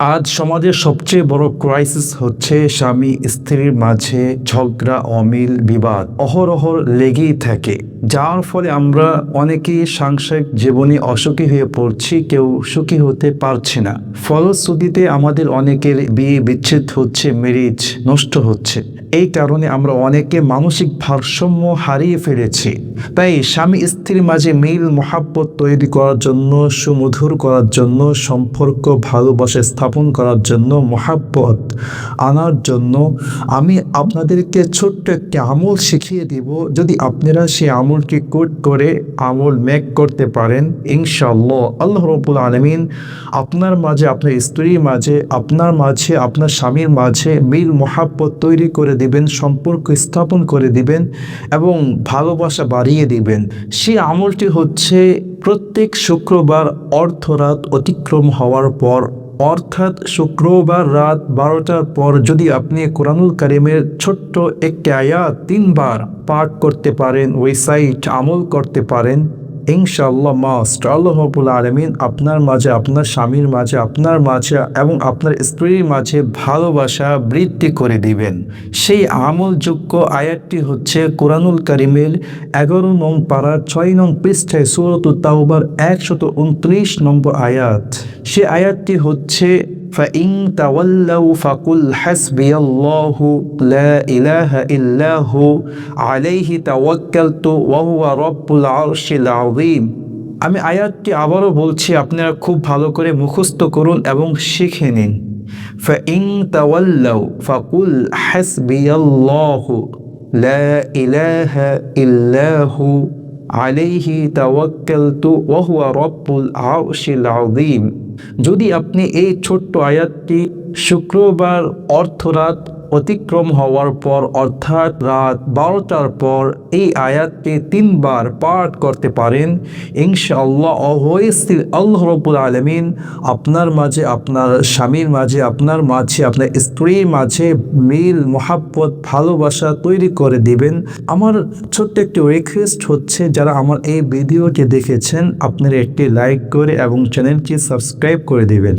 আজ সমাজের সবচেয়ে বড় ক্রাইসিস হচ্ছে স্বামী স্ত্রীর মাঝে ঝগড়া, অমিল, বিবাদ। অহরহ লেগেই থাকে। যার ফলে আমরা অনেকেই সাংসারিক জীবনে অসুখী হয়ে পড়ছি, কেউ সুখী হতে পারছে না। ফলশ্রুতিতে আমাদের অনেকের বিয়ে বিচ্ছেদ হচ্ছে মেরিজ নষ্ট হচ্ছে। এই কারণে আমরা অনেকে মানসিক ভারসাম্য হারিয়ে ফেলেছি। তাই স্বামী স্ত্রীর মাঝে মিল, মহাব্বত তৈরি করার জন্য, সুমধুর করার জন্য, সম্পর্ক, ভালোবাসা স্থাপন করার জন্য, মহাব্বত আনার জন্য আমি আপনাদেরকে ছোট্ট একটি আমল শিখিয়ে দিব। যদি আপনারা সেই আমলকে কোট করে আমল মেক করতে পারেন ইনশাল্লাহ আল্লাহ রবুল আলমিন আপনার মাঝে, আপনার স্ত্রীর মাঝে, আপনার মাঝে, আপনার স্বামীর মাঝে মিল, মহাব্বত তৈরি করে দিবেন, সম্পর্ক স্থাপন করে দিবেন এবং ভালোবাসা বাড়িয়ে দিবেন। সেই আমলটি হচ্ছে প্রত্যেক শুক্রবার অর্ধরাত অতিক্রম হওয়ার পর, অর্থাৎ শুক্রবার রাত বারোটার পর যদি আপনি কোরআনুল কারিমের ছোট্ট একটি আয়াত তিনবার পাঠ করতে পারেন ওই সাইট আমল করতে পারেন ইনশাআল্লাহ মাস্ট আল্লাহ রবুল আলমিন আপনার মাঝে, আপনার স্বামীর মাঝে, আপনার মাঝে এবং আপনার স্ত্রীর মাঝে ভালোবাসা বৃদ্ধি করে দিবেন। সেই আমলযোগ্য আয়াতটি হচ্ছে কোরআনুল করিমের এগারো নং পাড়ার ছয় নং পৃষ্ঠায় সুরত তাওবার একশত উনত্রিশ নম্বর আয়াত। সে আয়াতটি হচ্ছে فإن تولوا فقل حسبي الله لا إله إلا هو عليه توكلت وهو رب العرش العظيم আমি আয়াতটি আবারও বলছি আপনারা খুব ভালো করে মুখস্থ করুন এবং শিখে নিন فإن تولوا فقل حسبي الله لا إله إلا هو আলাইহি তাওয়াক্কালতু ওয়া হুয়া রব্বুল আরশিল আযীম। যদি আপনি এই ছোট্ট আয়াতটি শুক্রবার অর্থরাত অতিক্রম হওয়ার পর অর্থাৎ রাত বারোটার পর এই আয়াতটি তিনবার পাঠ করতে পারেন। ইনশাআল্লাহ অবশ্যই আল্লাহ রবুল আলমিন আপনার মাঝে, আপনার স্বামীর মাঝে, আপনার মাঝে, আপনার স্ত্রীর মাঝে মিল, মহাব্বত, ভালোবাসা তৈরি করে দিবেন। আমার ছোট্ট একটি রিকোয়েস্ট হচ্ছে, যারা আমার এই ভিডিওটি দেখেছেন, আপনারা একটি লাইক করে এবং চ্যানেলটি সাবস্ক্রাইব করে দিবেন।